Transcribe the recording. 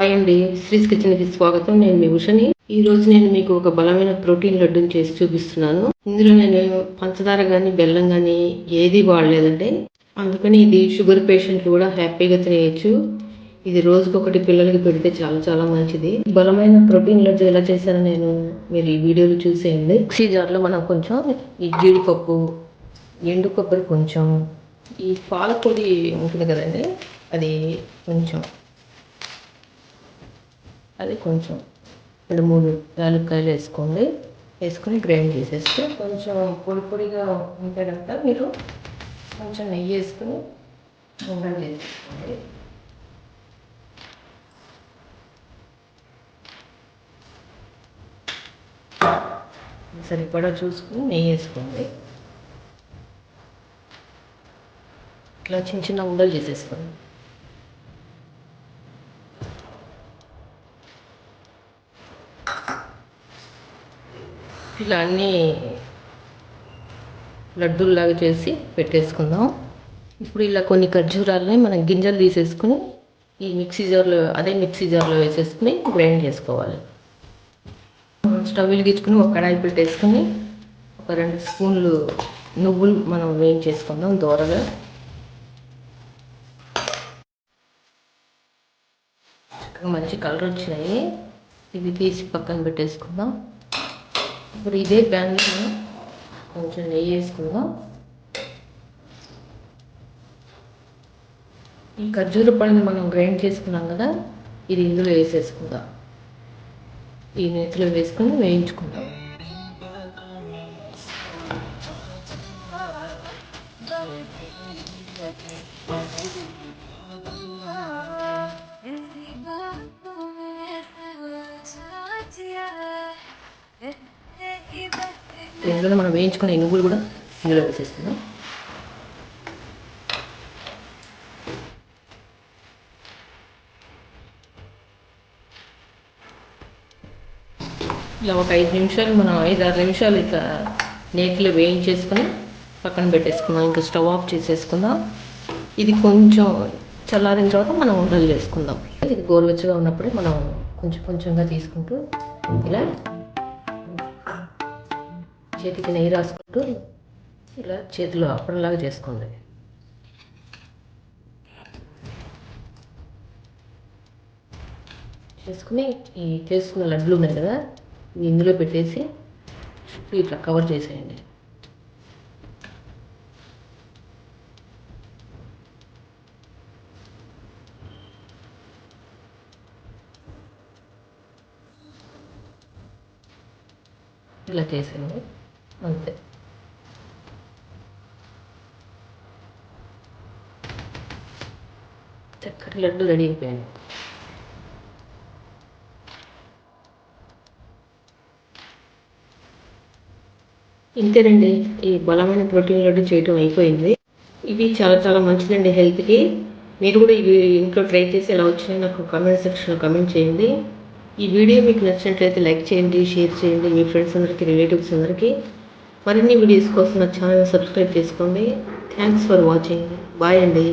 Hi అండి. శ్రీస్ కిచెన్కి స్వాగతం. నేను మీ ఉషని. ఈ రోజు నేను మీకు ఒక బలమైన ప్రోటీన్ లడ్డూని చేసి చూపిస్తున్నాను. ఇందులో నేను పంచదార కానీ బెల్లం కానీ ఏది వాడలేదండి. అందుకని ఇది షుగర్ పేషెంట్లు కూడా హ్యాపీగా తినేయచ్చు. ఇది రోజుకొకటి పిల్లలకి పెడితే చాలా చాలా మంచిది. బలమైన ప్రోటీన్ లడ్డు ఎలా చేశానో నేను మీరు ఈ వీడియోలో చూసేయండి. మిక్సీ జార్లో మనం కొంచెం ఈ జీడిపప్పు ఎండు కొబ్బరి కొంచెం ఈ పాలపొడి ఉంటుంది కదండి అది కొంచెం అది కొంచెం రెండు మూడు యాలక్కాయలు వేసుకోండి. వేసుకొని గ్రైండ్ చేసేస్తే కొంచెం పొడి పొడిగా ఉంటే కనుక మీరు కొంచెం నెయ్యి వేసుకుని ఉండలు చేసుకోండి సరిపడా చూసుకుని నెయ్యి వేసుకోండి. ఇట్లా చిన్న చిన్న ఉండలు చేసేసుకోండి. ఇలా అన్నీ లడ్డూల్లాగా చేసి పెట్టేసుకుందాం. ఇప్పుడు ఇలా కొన్ని ఖర్జూరాలని మనం గింజలు తీసేసుకుని ఈ మిక్సీ జార్లో అదే మిక్సీ జార్లో వేసేసుకుని గ్రైండ్ చేసుకోవాలి. స్టవ్ వెలిగించుకుని ఒక కడాయి పెట్టేసుకుని ఒక రెండు స్పూన్లు నువ్వులు మనం వేయించేసుకుందాం దూరగా. చక్కగా మంచి కలర్ వచ్చినాయి. ఇవి తీసి పక్కన పెట్టేసుకుందాం. ఇప్పుడు ఇదే ప్యాన్లో మనం కొంచెం నెయ్యి వేసుకుందాం. ఈ ఖర్జూర పండుని మనం గ్రైండ్ చేసుకున్నాం కదా ఇది ఇందులో వేసేసుకుందాం. ఈ నెత్తిలో వేసుకుని వేయించుకుందాం. ఇందులో మనం వేయించుకున్న ఇనుగులు కూడా ఇందులో వేసేస్తున్నాం ఇలా ఒక ఐదు నిమిషాలు మనం ఐదు ఆరు నిమిషాలు ఇట్లా నేతిలో వేయించేసుకొని పక్కన పెట్టేసుకుందాం. ఇంకా స్టవ్ ఆఫ్ చేసేసుకుందాం. ఇది కొంచెం చల్లారిన తర్వాత మనం ఉండలు చేసుకుందాం ఇది గోరువెచ్చగా ఉన్నప్పుడే మనం కొంచెం కొంచెంగా తీసుకుంటూ ఇలా చేతికి నెయ్యి రాసుకుంటూ ఇలా చేతిలో అప్పడంలాగా చేసుకోండి. చేసుకుని ఈ చేసుకున్న లడ్లు ఉన్నాయి కదా ఇందులో పెట్టేసి చుట్టూ ఇట్లా కవర్ చేసేయండి. ఇలా చేసేయండి. అంతే. చక్కటి లడ్డు రెడీ అయిపోయాయి. ఇంతేనండి ఈ బలమైన ప్రోటీన్ లడ్డు చేయటం అయిపోయింది. ఇవి చాలా చాలా మంచిదండి హెల్త్కి. మీరు కూడా ఇవి ఇంట్లో ట్రై చేసి ఎలా వచ్చినాయి నాకు కామెంట్ సెక్షన్లో కామెంట్ చేయండి. ఈ వీడియో మీకు నచ్చినట్లయితే లైక్ చేయండి షేర్ చేయండి మీ ఫ్రెండ్స్ అందరికీ రిలేటివ్స్ అందరికీ. మరిన్ని వీడియోస్ కోసం నా ఛానల్ సబ్స్క్రైబ్ చేసుకోండి. థ్యాంక్స్ ఫర్ వాచింగ్ బాయ్ అండి.